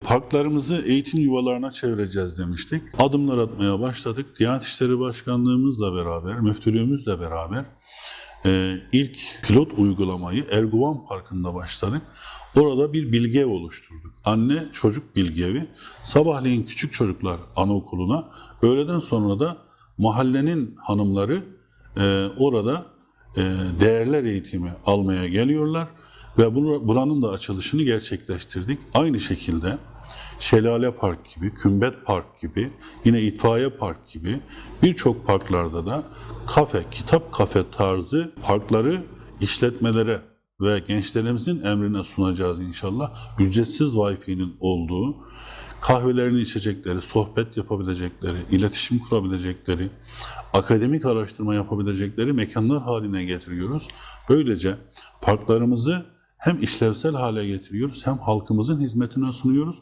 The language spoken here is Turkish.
Parklarımızı eğitim yuvalarına çevireceğiz demiştik. Adımlar atmaya başladık. Diyanet İşleri Başkanlığımızla beraber, müftülüğümüzle beraber e, ilk pilot uygulamayı Erguvan Parkı'nda başladık. Orada bir bilgi evi oluşturduk. Anne çocuk bilgi evi. Sabahleyin küçük çocuklar anaokuluna, öğleden sonra da mahallenin hanımları e, orada e, değerler eğitimi almaya geliyorlar ve buranın da açılışını gerçekleştirdik. Aynı şekilde Şelale Park gibi, Kümbet Park gibi, yine İtfaiye Park gibi birçok parklarda da kafe, kitap kafe tarzı parkları işletmelere ve gençlerimizin emrine sunacağız inşallah. Ücretsiz Wi-Fi'nin olduğu, kahvelerini içecekleri, sohbet yapabilecekleri, iletişim kurabilecekleri, akademik araştırma yapabilecekleri mekanlar haline getiriyoruz. Böylece parklarımızı hem işlevsel hale getiriyoruz hem halkımızın hizmetine sunuyoruz.